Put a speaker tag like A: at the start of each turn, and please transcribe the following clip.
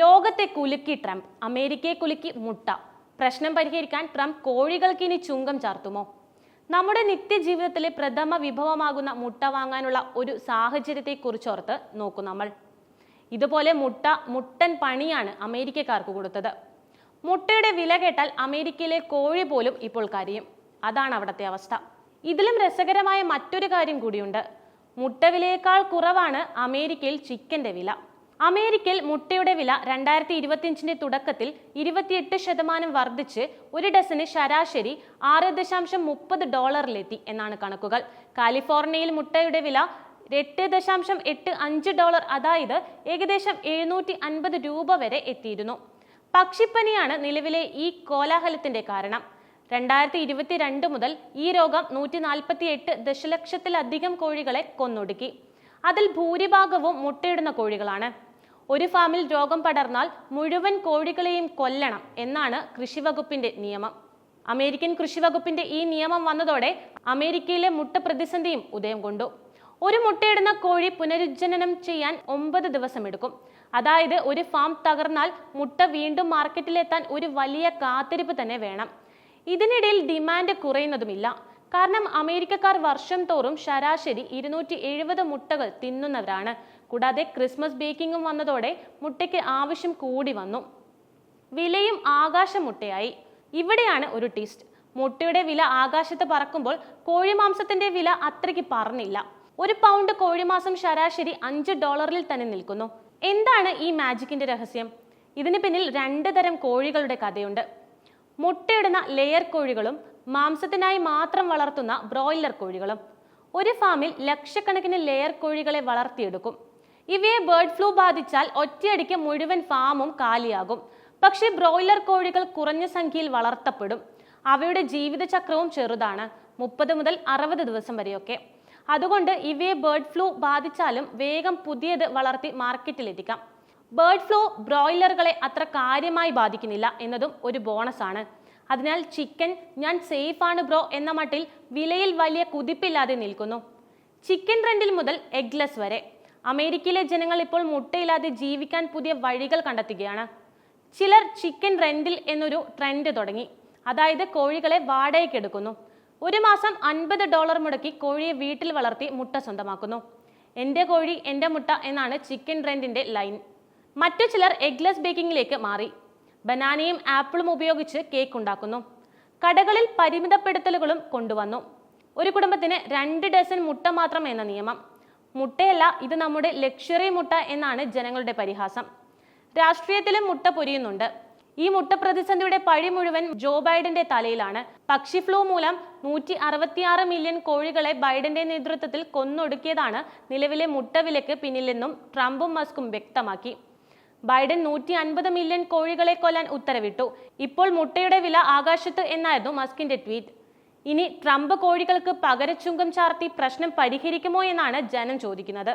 A: ലോകത്തെ കുലുക്കി ട്രംപ് അമേരിക്കയെ കുലുക്കി മുട്ട. പ്രശ്നം പരിഹരിക്കാൻ ട്രംപ് കോഴികൾക്ക് ഇനി ചുങ്കം ചാർത്തുമോ? നമ്മുടെ നിത്യജീവിതത്തിലെ പ്രഥമ വിഭവമാകുന്ന മുട്ട വാങ്ങാനുള്ള ഒരു സാഹചര്യത്തെക്കുറിച്ചോർത്ത് നോക്കും നമ്മൾ. ഇതുപോലെ മുട്ട മുട്ടൻ പണിയാണ് അമേരിക്കക്കാർക്ക് കൊടുത്തത്. മുട്ടയുടെ വില കേട്ടാൽ അമേരിക്കയിലെ കോഴി പോലും ഇപ്പോൾ കരയും. അതാണ് അവിടുത്തെ അവസ്ഥ. ഇതിലും രസകരമായ മറ്റൊരു കാര്യം കൂടിയുണ്ട്. മുട്ട വിലയേക്കാൾ കുറവാണ് അമേരിക്കയിൽ ചിക്കന്റെ വില. അമേരിക്കയിൽ മുട്ടയുടെ വില രണ്ടായിരത്തി ഇരുപത്തിയഞ്ചിന്റെ തുടക്കത്തിൽ ഇരുപത്തിയെട്ട് ശതമാനം വർദ്ധിച്ച് ഒരു ഡസന് ശരാശരി ആറ് ദശാംശം മുപ്പത് ഡോളറിലെത്തി എന്നാണ് കണക്കുകൾ. കാലിഫോർണിയയിൽ മുട്ടയുടെ വില എട്ട് ദശാംശം എട്ട് അഞ്ച് ഡോളർ അതായത് ഏകദേശം എഴുന്നൂറ്റി അൻപത് രൂപ വരെ എത്തിയിരുന്നു. പക്ഷിപ്പനിയാണ് നിലവിലെ ഈ കോലാഹലത്തിന്റെ കാരണം. രണ്ടായിരത്തി ഇരുപത്തിരണ്ട് മുതൽ ഈ രോഗം നൂറ്റി നാൽപ്പത്തി എട്ട് ദശലക്ഷത്തിലധികം കോഴികളെ കൊന്നൊടുക്കി. അതിൽ ഭൂരിഭാഗവും മുട്ടയിടുന്ന കോഴികളാണ്. ഒരു ഫാമിൽ രോഗം പടർന്നാൽ മുഴുവൻ കോഴികളെയും കൊല്ലണം എന്നാണ് കൃഷിവകുപ്പിന്റെ നിയമം. അമേരിക്കൻ കൃഷിവകുപ്പിന്റെ ഈ നിയമം വന്നതോടെ അമേരിക്കയിലെ മുട്ട പ്രതിസന്ധിയും ഉദയം കൊണ്ടു. ഒരു മുട്ടയിടുന്ന കോഴി പുനരുജ്ജനനം ചെയ്യാൻ ഒമ്പത് ദിവസമെടുക്കും അതായത് ഒരു ഫാം തകർന്നാൽ മുട്ട വീണ്ടും മാർക്കറ്റിലെത്താൻ ഒരു വലിയ കാത്തിരിപ്പ് തന്നെ വേണം. ഇതിനിടയിൽ ഡിമാൻഡ് കുറയുന്നതുമില്ല. കാരണം അമേരിക്കക്കാർ വർഷം തോറും ശരാശരി ഇരുന്നൂറ്റി എഴുപത് മുട്ടകൾ തിന്നുന്നവരാണ്. കൂടാതെ ക്രിസ്മസ് ബേക്കിങ്ങും വന്നതോടെ മുട്ടയ്ക്ക് ആവശ്യം കൂടി വന്നു. വിലയും ആകാശ മുട്ടയായി ഇവിടെയാണ് ഒരു ട്വിസ്റ്റ് മുട്ടയുടെ വില ആകാശത്ത് പറക്കുമ്പോൾ കോഴിമാംസത്തിന്റെ വില അത്രയ്ക്ക് പറഞ്ഞില്ല. ഒരു പൗണ്ട് കോഴിമാസം ശരാശരി അഞ്ച് ഡോളറിൽ തന്നെ നിൽക്കുന്നു. എന്താണ് ഈ മാജിക്കിന്റെ രഹസ്യം? ഇതിന് പിന്നിൽ രണ്ട് തരം കോഴികളുടെ കഥയുണ്ട്. മുട്ടയിടുന്ന ലെയർ കോഴികളും മാംസത്തിനായി മാത്രം വളർത്തുന്ന ബ്രോയിലർ കോഴികളും. ഒരു ഫാമിൽ ലക്ഷക്കണക്കിന് ലെയർ കോഴികളെ വളർത്തിയെടുക്കും. ഇവയെ ബേർഡ് ഫ്ലൂ ബാധിച്ചാൽ ഒറ്റയടിക്ക് മുഴുവൻ ഫാമും കാലിയാകും. പക്ഷേ ബ്രോയിലർ കോഴികൾ കുറഞ്ഞ സംഖ്യയിൽ വളർത്തപ്പെടും. അവയുടെ ജീവിതചക്രവും ചെറുതാണ് മുപ്പത് മുതൽ അറുപത് ദിവസം വരെയൊക്കെ. അതുകൊണ്ട് ഇവയെ ബേർഡ് ഫ്ലൂ ബാധിച്ചാലും വേഗം പുതിയത് വളർത്തി മാർക്കറ്റിലെത്തിക്കാം. ബേർഡ് ഫ്ലൂ ബ്രോയിലറുകളെ അത്ര കാര്യമായി ബാധിക്കുന്നില്ല എന്നതും ഒരു ബോണസാണ് അതിനാൽ ചിക്കൻ ഞാൻ സേഫ് ആണ് ബ്രോ എന്ന മട്ടിൽ വിലയിൽ വലിയ കുതിപ്പില്ലാതെ നിൽക്കുന്നു. ചിക്കൻ റെന്റിൽ മുതൽ എഗ്ലെസ് വരെ. അമേരിക്കയിലെ ജനങ്ങൾ ഇപ്പോൾ മുട്ടയില്ലാതെ ജീവിക്കാൻ പുതിയ വഴികൾ കണ്ടെത്തുകയാണ്. ചിലർ ചിക്കൻ റെന്റിൽ എന്നൊരു ട്രെൻഡ് തുടങ്ങി. അതായത് കോഴികളെ വാടകയ്ക്കെടുക്കുന്നു ഒരു മാസം അൻപത് ഡോളർ മുടക്കി കോഴിയെ വീട്ടിൽ വളർത്തി മുട്ട സ്വന്തമാക്കുന്നു. എന്റെ കോഴി എന്റെ മുട്ട എന്നാണ് ചിക്കൻ റെന്റിന്റെ ലൈൻ. മറ്റു ചിലർ എഗ്ലെസ് ബേക്കിങ്ങിലേക്ക് മാറി. ബനാനയും ആപ്പിളും ഉപയോഗിച്ച് കേക്ക് ഉണ്ടാക്കുന്നു. കടകളിൽ പരിമിതപ്പെടുത്തലുകളും കൊണ്ടുവന്നു. ഒരു കുടുംബത്തിന് രണ്ട് ഡസൻ മുട്ട മാത്രം എന്ന നിയമം. മുട്ടയല്ല ഇത് നമ്മുടെ ലക്ഷറി മുട്ട എന്നാണ് ജനങ്ങളുടെ പരിഹാസം. രാഷ്ട്രീയത്തിലും മുട്ട പൊരിയുന്നുണ്ട്. ഈ മുട്ട പ്രതിസന്ധിയുടെ പഴി മുഴുവൻ ജോ ബൈഡന്റെ തലയിലാണ്. പക്ഷി ഫ്ലൂ മൂലം നൂറ്റി അറുപത്തിയാറ് മില്യൺ കോഴികളെ ബൈഡന്റെ നേതൃത്വത്തിൽ കൊന്നൊടുക്കിയതാണ് നിലവിലെ മുട്ട വിലക്ക് പിന്നിലെന്നും ട്രംപും മസ്കും വ്യക്തമാക്കി. ബൈഡൻ നൂറ്റി അൻപത് മില്യൺ കോഴികളെ കൊല്ലാൻ ഉത്തരവിട്ടു. ഇപ്പോൾ മുട്ടയുടെ വില ആകാശത്ത് എന്നായിരുന്നു മസ്കിന്റെ ട്വീറ്റ്. ഇനി ട്രംപ് കോഴികൾക്ക് പകരച്ചുങ്കം ചാർത്തി പ്രശ്നം പരിഹരിക്കുമോ എന്നാണ് ജനം ചോദിക്കുന്നത്.